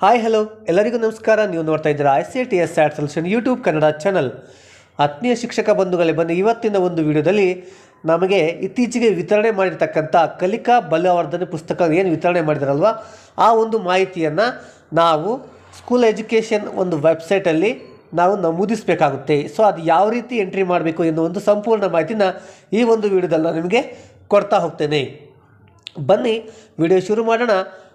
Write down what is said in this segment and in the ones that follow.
Hi, hello. ಎಲ್ಲರಿಗೂ ನಮಸ್ಕಾರ. ನೀವು ನೋಡ್ತಾ ಇದ್ದೀರಾ I C T S sat solution YouTube Kannada channel ಆತ್ಮೀಯ ಶಿಕ್ಷಕ ಬಂಧುಗಳೇ, ಬನ್ನಿ. ಇವತ್ತಿನ ಒಂದು ವಿಡಿಯೋದಲ್ಲಿ ನಮಗೆ ಇತ್ತೀಚೆಗೆ ವಿತರಣೆ ಮಾಡಿರ್ತಕ್ಕಂಥ ಕಲಿಕಾ ಬಲವರ್ಧನೆ ಪುಸ್ತಕ ಏನು ವಿತರಣೆ ಮಾಡಿದಾರಲ್ವ? ಆ ಒಂದು ಮಾಹಿತಿಯನ್ನು ನಾವು ಸ್ಕೂಲ್ ಎಜುಕೇಷನ್ ಒಂದು ವೆಬ್ಸೈಟಲ್ಲಿ ನಾವು ನಮೂದಿಸಬೇಕಾಗುತ್ತೆ. ಸೊ ಅದು ಯಾವ ರೀತಿ ಎಂಟ್ರಿ ಮಾಡಬೇಕು ಎನ್ನುವ ಒಂದು ಸಂಪೂರ್ಣ ಮಾಹಿತಿನ ಈ ಒಂದು ವಿಡಿಯೋದಲ್ಲಿ ನಾನು ನಿಮಗೆ ಕೊಡ್ತಾ ಹೋಗ್ತೇನೆ. ಬನ್ನಿ, ವಿಡಿಯೋ ಶುರು ಮಾಡೋಣ.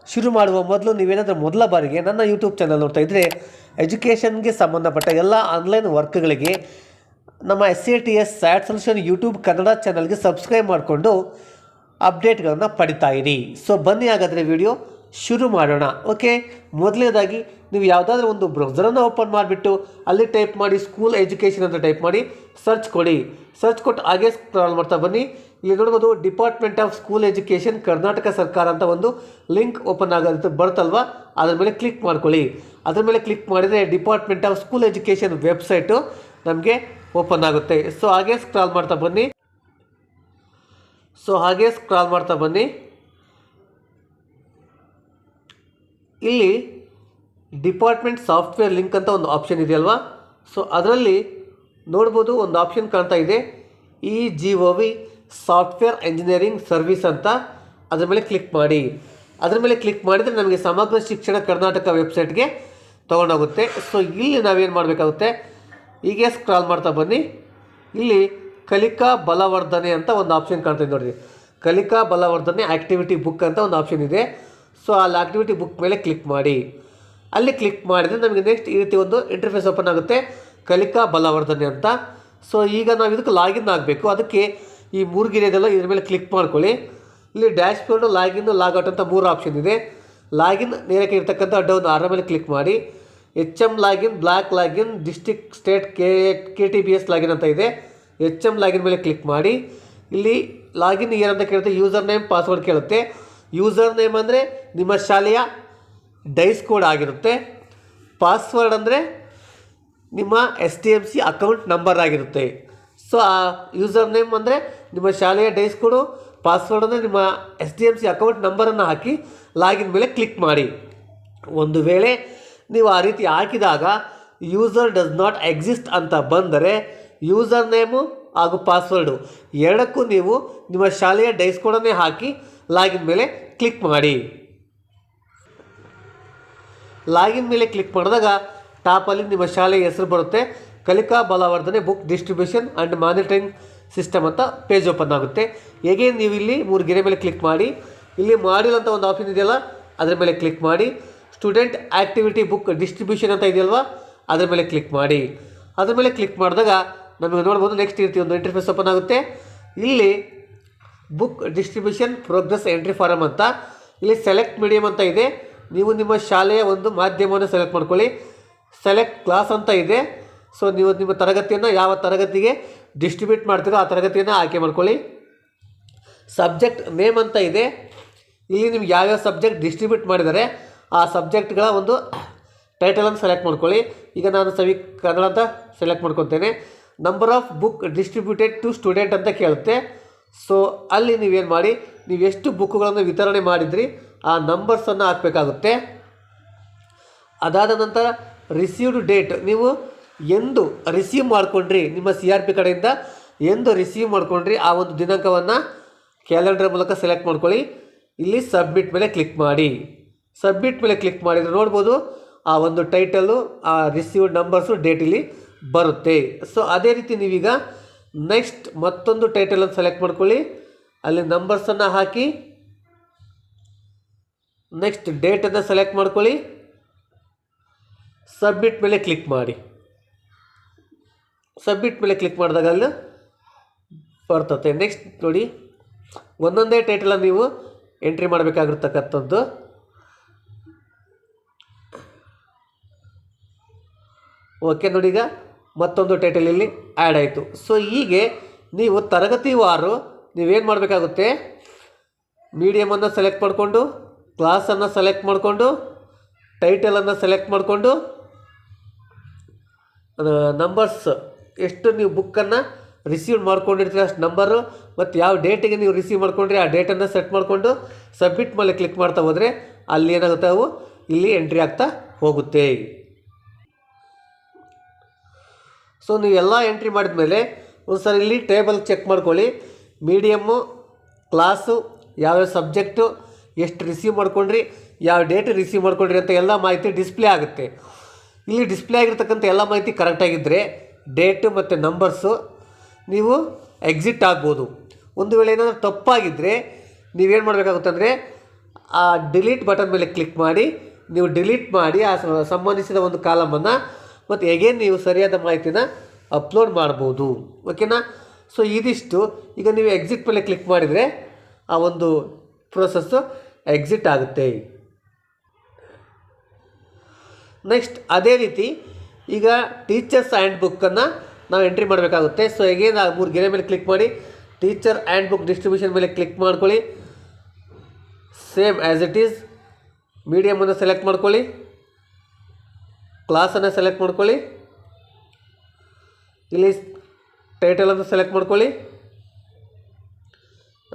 ಶುರು ಮಾಡುವ ಮೊದಲು ನೀವೇನಾದರೂ ಮೊದಲ ಬಾರಿಗೆ ನನ್ನ ಯೂಟ್ಯೂಬ್ ಚಾನಲ್ ನೋಡ್ತಾ ಇದ್ದರೆ ಎಜುಕೇಷನ್ಗೆ ಸಂಬಂಧಪಟ್ಟ ಎಲ್ಲ ಆನ್ಲೈನ್ ವರ್ಕ್ಗಳಿಗೆ ನಮ್ಮ S A T S sat solution YouTube Kannada ಚಾನಲ್ಗೆ ಸಬ್ಸ್ಕ್ರೈಬ್ ಮಾಡಿಕೊಂಡು ಅಪ್ಡೇಟ್ಗಳನ್ನು ಪಡಿತಾ ಇರಿ. ಸೊ ಬನ್ನಿ ಹಾಗಾದರೆ ವಿಡಿಯೋ ಶುರು ಮಾಡೋಣ. ಓಕೆ ಮೊದಲನೇದಾಗಿ ನೀವು ಯಾವುದಾದ್ರೂ ಒಂದು ಬ್ರೌಸರನ್ನು ಓಪನ್ ಮಾಡಿಬಿಟ್ಟು ಅಲ್ಲಿ ಟೈಪ್ ಮಾಡಿ ಸ್ಕೂಲ್ ಎಜುಕೇಷನ್ ಅಂತ ಟೈಪ್ ಮಾಡಿ ಸರ್ಚ್ ಕೊಡಿ. ಸರ್ಚ್ ಕೊಟ್ಟು ಹಾಗೆ ಸ್ಕ್ರಾಲ್ ಮಾಡ್ತಾ ಬನ್ನಿ. ಇಲ್ಲಿ ನೋಡ್ಬೋದು department of school education Karnataka ಸರ್ಕಾರ ಅಂತ ಒಂದು ಲಿಂಕ್ ಓಪನ್ ಆಗುತ್ತೆ ಬರುತ್ತಲ್ವಾ? ಅದ್ರ ಮೇಲೆ ಕ್ಲಿಕ್ ಮಾಡ್ಕೊಳ್ಳಿ. ಅದ್ರ ಮೇಲೆ ಕ್ಲಿಕ್ ಮಾಡಿದರೆ department of school education website ನಮಗೆ ಓಪನ್ ಆಗುತ್ತೆ. ಸೊ ಹಾಗೆ ಸ್ಕ್ರಾಲ್ ಮಾಡ್ತಾ ಬನ್ನಿ. ಸೊ ಹಾಗೆ ಸ್ಕ್ರಾಲ್ ಮಾಡ್ತಾ ಬನ್ನಿ. ಇಲ್ಲಿ ಡಿಪಾರ್ಟ್ಮೆಂಟ್ ಸಾಫ್ಟ್ವೇರ್ ಲಿಂಕ್ ಅಂತ ಒಂದು ಆಪ್ಷನ್ ಇದೆಯಲ್ವಾ ಸೊ ಅದರಲ್ಲಿ ನೋಡ್ಬೋದು ಒಂದು ಆಪ್ಷನ್ ಕಾಣ್ತಾ ಇದೆ. E G O V software engineering service ಅಂತ ಅದ್ರ ಮೇಲೆ ಕ್ಲಿಕ್ ಮಾಡಿ. ಅದ್ರ ಮೇಲೆ ಕ್ಲಿಕ್ ಮಾಡಿದರೆ ನಮಗೆ ಸಮಗ್ರ ಶಿಕ್ಷಣ ಕರ್ನಾಟಕ ವೆಬ್ಸೈಟ್ಗೆ ತೊಗೊಂಡೋಗುತ್ತೆ. ಸೊ ಇಲ್ಲಿ ನಾವೇನು ಮಾಡಬೇಕಾಗುತ್ತೆ? ಹೀಗೆ ಸ್ಕ್ರಾಲ್ ಮಾಡ್ತಾ ಬನ್ನಿ. ಇಲ್ಲಿ ಕಲಿಕಾ ಬಲವರ್ಧನೆ ಅಂತ ಒಂದು ಆಪ್ಷನ್ ಕಾಣ್ತೀವಿ ನೋಡಿ ಕಲಿಕಾ ಬಲವರ್ಧನೆ ಆ್ಯಕ್ಟಿವಿಟಿ ಬುಕ್ ಅಂತ ಒಂದು ಆಪ್ಷನ್ ಇದೆ. ಸೊ ಅಲ್ಲಿ ಆ್ಯಕ್ಟಿವಿಟಿ ಬುಕ್ ಮೇಲೆ ಕ್ಲಿಕ್ ಮಾಡಿ. ಅಲ್ಲಿ ಕ್ಲಿಕ್ ಮಾಡಿದರೆ ನಮಗೆ ನೆಕ್ಸ್ಟ್ ಈ ರೀತಿ ಒಂದು ಇಂಟರ್ಫೇಸ್ ಓಪನ್ ಆಗುತ್ತೆ. ಕಲಿಕಾ ಬಲವರ್ಧನೆ ಅಂತ. ಸೊ ಈಗ ನಾವು ಇದಕ್ಕೆ ಲಾಗಿನ್ ಆಗಬೇಕು. ಅದಕ್ಕೆ ಈ ಮೂರು ಗಿರಿಯದೆಲ್ಲ ಇದ್ರ ಮೇಲೆ ಕ್ಲಿಕ್ ಮಾಡ್ಕೊಳ್ಳಿ. ಇಲ್ಲಿ ಡ್ಯಾಶ್ ಬೋರ್ಡು ಲಾಗಿನ್ ಔಟ್ ಅಂತ ಮೂರು ಆಪ್ಷನ್ ಇದೆ. ಲಾಗಿನ್ ನೇರಕ್ಕೆ ಇರ್ತಕ್ಕಂಥ ಅಡ್ಡವನ್ನು ಆರ ಮೇಲೆ ಕ್ಲಿಕ್ ಮಾಡಿ. H M login black login district state K K T B S login ಅಂತ ಇದೆ. ಎಚ್ ಎಂ ಲಾಗಿನ್ ಮೇಲೆ ಕ್ಲಿಕ್ ಮಾಡಿ. ಇಲ್ಲಿ ಲಾಗಿನ್ ಏನಂತ ಕೇಳುತ್ತೆ? ಯೂಸರ್ ನೇಮ್ ಪಾಸ್ವರ್ಡ್ ಕೇಳುತ್ತೆ. ಯೂಸರ್ ನೇಮ್ ಅಂದರೆ ನಿಮ್ಮ ಶಾಲೆಯ ಡೈಸ್ ಕೋಡ್ ಆಗಿರುತ್ತೆ. ಪಾಸ್ವರ್ಡ್ ಅಂದರೆ ನಿಮ್ಮ S D M C account number ಆಗಿರುತ್ತೆ. ಸೊ ಆ ಯೂಸರ್ ನೇಮ್ ಅಂದರೆ ನಿಮ್ಮ ಶಾಲೆಯ ಡೈಸ್ ಕೋಡು ಪಾಸ್ವರ್ಡ್ ಅಂದರೆ ನಿಮ್ಮ S D M C account ನಂಬರನ್ನು ಹಾಕಿ ಲಾಗಿನ್ ಮೇಲೆ ಕ್ಲಿಕ್ ಮಾಡಿ. ಒಂದು ವೇಳೆ ನೀವು ಆ ರೀತಿ ಹಾಕಿದಾಗ ಯೂಸರ್ ಡಸ್ ನಾಟ್ ಎಕ್ಸಿಸ್ಟ್ ಅಂತ ಬಂದರೆ ಯೂಸರ್ ನೇಮು ಹಾಗೂ ಪಾಸ್ವರ್ಡು ಎರಡಕ್ಕೂ ನೀವು ನಿಮ್ಮ ಶಾಲೆಯ ಡೈಸ್ ಕೋಡನ್ನೇ ಹಾಕಿ ಲಾಗಿನ್ ಮೇಲೆ ಕ್ಲಿಕ್ ಮಾಡಿ. ಲಾಗಿನ್ ಮೇಲೆ ಕ್ಲಿಕ್ ಮಾಡಿದಾಗ ಟಾಪಲ್ಲಿ ನಿಮ್ಮ ಶಾಲೆಯ ಹೆಸರು ಬರುತ್ತೆ. ಕಲಿಕಾ ಬಲವರ್ಧನೆ book distribution and monitoring system ಅಂತ ಪೇಜ್ ಓಪನ್ ಆಗುತ್ತೆ. ಹೇಗೆ ನೀವು ಇಲ್ಲಿ ಮೂರು ಗೆರೆ ಮೇಲೆ ಕ್ಲಿಕ್ ಮಾಡಿ. ಇಲ್ಲಿ ಮಾಡ್ಯೂಲ್ ಅಂತ ಒಂದು ಆಪ್ಷನ್ ಇದೆಯಲ್ಲ, ಅದರ ಮೇಲೆ ಕ್ಲಿಕ್ ಮಾಡಿ. ಸ್ಟೂಡೆಂಟ್ ಆ್ಯಕ್ಟಿವಿಟಿ ಬುಕ್ ಡಿಸ್ಟ್ರಿಬ್ಯೂಷನ್ ಅಂತ ಇದೆಯಲ್ವ, ಅದರ ಮೇಲೆ ಕ್ಲಿಕ್ ಮಾಡಿ. ಅದರ ಮೇಲೆ ಕ್ಲಿಕ್ ಮಾಡಿದಾಗ ನಮಗೆ ನೋಡ್ಬೋದು ನೆಕ್ಸ್ಟ್ ಇರ್ತಿ ರೀತಿ ಒಂದು ಇಂಟರ್ಫೇಸ್ ಓಪನ್ ಆಗುತ್ತೆ. ಇಲ್ಲಿ book distribution progress entry form ಅಂತ, ಇಲ್ಲಿ ಸೆಲೆಕ್ಟ್ ಮೀಡಿಯಮ್ ಅಂತ ಇದೆ. ನೀವು ನಿಮ್ಮ ಶಾಲೆಯ ಒಂದು ಮಾಧ್ಯಮವನ್ನು ಸೆಲೆಕ್ಟ್ ಮಾಡ್ಕೊಳ್ಳಿ. ಸೆಲೆಕ್ಟ್ ಕ್ಲಾಸ್ ಅಂತ ಇದೆ. ಸೊ ನೀವು ನಿಮ್ಮ ತರಗತಿಯನ್ನು ಯಾವ ತರಗತಿಗೆ ಡಿಸ್ಟ್ರಿಬ್ಯೂಟ್ ಮಾಡ್ತೀರೋ ಆ ತರಗತಿಯನ್ನು ಆಯ್ಕೆ ಮಾಡ್ಕೊಳ್ಳಿ. ಸಬ್ಜೆಕ್ಟ್ ನೇಮ್ ಅಂತ ಇದೆ. ಇಲ್ಲಿ ನಿಮ್ಗೆ ಯಾವ್ಯಾವ ಸಬ್ಜೆಕ್ಟ್ ಡಿಸ್ಟ್ರಿಬ್ಯೂಟ್ ಮಾಡಿದ್ದಾರೆ, ಆ ಸಬ್ಜೆಕ್ಟ್ಗಳ ಒಂದು ಟೈಟಲನ್ನು ಸೆಲೆಕ್ಟ್ ಮಾಡ್ಕೊಳ್ಳಿ. ಈಗ ನಾನು ಸವಿ ಕನ್ನಡ ಅಂತ select ಮಾಡ್ಕೊತೇನೆ. Number of book distributed to student ಅಂತ ಕೇಳುತ್ತೆ. ಸೊ ಅಲ್ಲಿ ನೀವೇನು ಮಾಡಿ, ನೀವು ಎಷ್ಟು ಬುಕ್ಗಳನ್ನು ವಿತರಣೆ ಮಾಡಿದ್ರಿ, ಆ ನಂಬರ್ಸನ್ನು ಹಾಕಬೇಕಾಗುತ್ತೆ. ಅದಾದ ನಂತರ ರಿಸೀವ್ಡ್ ಡೇಟ್ ನೀವು ಎಂದು ರಿಸೀವ್ ಮಾಡಿಕೊಂಡ್ರಿ, ನಿಮ್ಮ ಸಿ ಆರ್ ಪಿ ಕಡೆಯಿಂದ ಎಂದು ರಿಸೀವ್ ಮಾಡಿಕೊಂಡ್ರಿ, ಆ ಒಂದು ದಿನಾಂಕವನ್ನು ಕ್ಯಾಲೆಂಡರ್ ಮೂಲಕ ಸೆಲೆಕ್ಟ್ ಮಾಡ್ಕೊಳ್ಳಿ. ಇಲ್ಲಿ ಸಬ್ಮಿಟ್ ಮೇಲೆ ಕ್ಲಿಕ್ ಮಾಡಿ. ಸಬ್ಮಿಟ್ ಮೇಲೆ ಕ್ಲಿಕ್ ಮಾಡಿದರೆ ನೋಡ್ಬೋದು, ಆ ಒಂದು ಟೈಟಲು ಆ ರಿಸೀವ್ಡ್ ನಂಬರ್ಸು ಡೇಟ್ ಇಲ್ಲಿ ಬರುತ್ತೆ. ಸೊ ಅದೇ ರೀತಿ ನೀವೀಗ ನೆಕ್ಸ್ಟ್ ಮತ್ತೊಂದು ಟೈಟಲನ್ನು ಸೆಲೆಕ್ಟ್ ಮಾಡ್ಕೊಳ್ಳಿ. ಅಲ್ಲಿ ನಂಬರ್ಸನ್ನು ಹಾಕಿ ನೆಕ್ಸ್ಟ್ ಡೇಟನ್ನು ಸೆಲೆಕ್ಟ್ ಮಾಡ್ಕೊಳ್ಳಿ. ಸಬ್ಮಿಟ್ ಮೇಲೆ ಕ್ಲಿಕ್ ಮಾಡಿ. ಸಬ್ಮಿಟ್ ಮೇಲೆ ಕ್ಲಿಕ್ ಮಾಡಿದಾಗ ಅಲ್ಲಿ ಬರ್ತತೆ ನೆಕ್ಸ್ಟ್ ನೋಡಿ, ಒಂದೊಂದೇ ಟೈಟಲನ್ನು ನೀವು ಎಂಟ್ರಿ ಮಾಡಬೇಕಾಗಿರ್ತಕ್ಕಂಥದ್ದು. ಓಕೆ ನೋಡಿ ಈಗ ಮತ್ತೊಂದು ಟೈಟಲ್ ಇಲ್ಲಿ ಆ್ಯಡ್ ಆಯಿತು. ಸೊ ಹೀಗೆ ನೀವು ತರಗತಿ ವಾರು ನೀವೇನು ಮಾಡಬೇಕಾಗುತ್ತೆ? ಮೀಡಿಯಮನ್ನು ಸೆಲೆಕ್ಟ್ ಮಾಡಿಕೊಂಡು ಕ್ಲಾಸನ್ನು ಸೆಲೆಕ್ಟ್ ಮಾಡಿಕೊಂಡು ಟೈಟಲನ್ನು ಸೆಲೆಕ್ಟ್ ಮಾಡಿಕೊಂಡು ನಂಬರ್ಸ್ ಎಷ್ಟು ನೀವು ಬುಕ್ಕನ್ನು ರಿಸೀವ್ ಮಾಡ್ಕೊಂಡಿರ್ತೀರ ಅಷ್ಟು ನಂಬರು ಮತ್ತು ಯಾವ ಡೇಟಿಗೆ ನೀವು ರಿಸೀವ್ ಮಾಡ್ಕೊಂಡ್ರಿ ಆ ಡೇಟನ್ನು ಸೆಟ್ ಮಾಡಿಕೊಂಡು ಸಬ್ಮಿಟ್ ಮೇಲೆ ಕ್ಲಿಕ್ ಮಾಡ್ತಾ ಹೋದರೆ ಅಲ್ಲಿ ಏನಾಗುತ್ತೆ ಅವು? ಇಲ್ಲಿ ಎಂಟ್ರಿ ಆಗ್ತಾ ಹೋಗುತ್ತೆ. ಸೊ ನೀವು ಎಲ್ಲ ಎಂಟ್ರಿ ಮಾಡಿದ್ಮೇಲೆ ಒಂದು ಸರಿ ಇಲ್ಲಿ ಟೇಬಲ್ ಚೆಕ್ ಮಾಡ್ಕೊಳ್ಳಿ. ಮೀಡಿಯಮ್ಮು ಕ್ಲಾಸು ಯಾವ್ಯಾವ ಸಬ್ಜೆಕ್ಟು ಎಷ್ಟು ರಿಸೀವ್ ಮಾಡ್ಕೊಂಡ್ರಿ, ಯಾವ ಡೇಟ್ ರಿಸೀವ್ ಮಾಡ್ಕೊಂಡ್ರಿ ಅಂತ ಎಲ್ಲ ಮಾಹಿತಿ ಡಿಸ್ಪ್ಲೇ ಆಗುತ್ತೆ. ಇಲ್ಲಿ ಡಿಸ್ಪ್ಲೇ ಆಗಿರ್ತಕ್ಕಂಥ ಎಲ್ಲ ಮಾಹಿತಿ ಕರೆಕ್ಟಾಗಿದ್ದರೆ ಡೇಟು ಮತ್ತು ನಂಬರ್ಸು ನೀವು ಎಕ್ಸಿಟ್ ಆಗ್ಬೋದು. ಒಂದು ವೇಳೆ ಏನಾದರೂ ತಪ್ಪಾಗಿದ್ದರೆ ನೀವೇನು ಮಾಡಬೇಕಾಗುತ್ತೆ ಅಂದರೆ ಆ ಡಿಲೀಟ್ ಬಟನ್ ಮೇಲೆ ಕ್ಲಿಕ್ ಮಾಡಿ, ನೀವು ಡಿಲೀಟ್ ಮಾಡಿ ಆ ಸಂಬಂಧಿಸಿದ ಒಂದು ಕಾಲಮನ್ನು ಮತ್ತು ಎಗೇನ್ ನೀವು ಸರಿಯಾದ ಮಾಹಿತಿನ ಅಪ್ಲೋಡ್ ಮಾಡ್ಬೋದು. ಓಕೆನಾ ಸೊ ಇದಿಷ್ಟು. ಈಗ ನೀವು ಎಕ್ಸಿಟ್ ಮೇಲೆ ಕ್ಲಿಕ್ ಮಾಡಿದರೆ ಆ ಒಂದು ಪ್ರೋಸೆಸ್ಸು ಎಕ್ಸಿಟ್ ಆಗುತ್ತೆ. ನೆಕ್ಸ್ಟ್ ಅದೇ ರೀತಿ ಈಗ ಟೀಚರ್ಸ್ ಆ್ಯಂಡ್ ಬುಕ್ಕನ್ನು ನಾವು ಎಂಟ್ರಿ ಮಾಡಬೇಕಾಗುತ್ತೆ. ಸೊ ಎಗೇನ್ ಆ ಮೂರು ಗೆರೆ ಮೇಲೆ ಕ್ಲಿಕ್ ಮಾಡಿ ಟೀಚರ್ ಆ್ಯಂಡ್ ಬುಕ್ ಡಿಸ್ಟ್ರಿಬ್ಯೂಷನ್ ಮೇಲೆ ಕ್ಲಿಕ್ ಮಾಡ್ಕೊಳ್ಳಿ. ಸೇಮ್ ಆ್ಯಸ್ ಇಟ್ ಈಸ್ ಮೀಡಿಯಮನ್ನು ಸೆಲೆಕ್ಟ್ ಮಾಡ್ಕೊಳ್ಳಿ. ಕ್ಲಾಸನ್ನು ಸೆಲೆಕ್ಟ್ ಮಾಡ್ಕೊಳ್ಳಿ. ಇಲ್ಲಿ ಟೈಟಲನ್ನು ಸೆಲೆಕ್ಟ್ ಮಾಡ್ಕೊಳ್ಳಿ.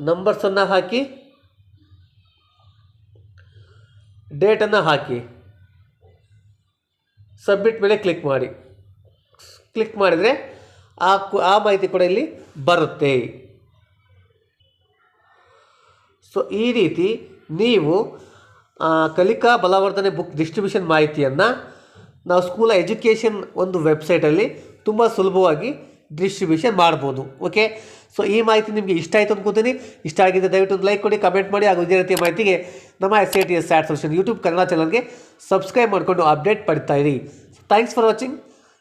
ನಂಬರ್ಸನ್ನು ಹಾಕಿ. ಡೇಟನ್ನು ಹಾಕಿ. ಸಬ್ಮಿಟ್ ಮೇಲೆ ಕ್ಲಿಕ್ ಮಾಡಿ. ಕ್ಲಿಕ್ ಮಾಡಿದರೆ ಆ ಕು- ಆ ಮಾಹಿತಿ ಕೂಡ ಇಲ್ಲಿ ಬರುತ್ತೆ. ಸೊ ಈ ರೀತಿ ನೀವು ಕಲಿಕಾ ಬಲವರ್ಧನೆ ಬುಕ್ ಡಿಸ್ಟ್ರಿಬ್ಯೂಷನ್ ಮಾಹಿತಿಯನ್ನು ನಾವು ಸ್ಕೂಲ್ ಎಜುಕೇಷನ್ ಒಂದು ವೆಬ್ಸೈಟಲ್ಲಿ ತುಂಬ ಸುಲಭವಾಗಿ ಡಿಸ್ಟ್ರಿಬ್ಯೂಷನ್ ಮಾಡ್ಬೋದು. ಓಕೆ ಸೊ ಈ ಮಾಹಿತಿ ನಿಮಗೆ ಇಷ್ಟ ಆಯಿತು ಅಂದ್ಕೋತೀನಿ ಇಷ್ಟ ಆಗಿದ್ದರೆ ದಯವಿಟ್ಟು ಒಂದು ಲೈಕ್ ಕೊಡಿ ಕಮೆಂಟ್ ಮಾಡಿ, ಹಾಗೂ ಇದೇ ರೀತಿಯ ಮಾಹಿತಿಗೆ ನಮ್ಮ S I T S sat solution YouTube Kannada ಚಾನಲ್ಗೆ ಸಬ್ಸ್ಕ್ರೈಬ್ ಮಾಡಿಕೊಂಡು ಅಪ್ಡೇಟ್ ಪಡಿತಾ ಇರಿ. ಥ್ಯಾಂಕ್ಸ್ ಫಾರ್ ವಾಚಿಂಗ್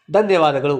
ಧನ್ಯವಾದಗಳು.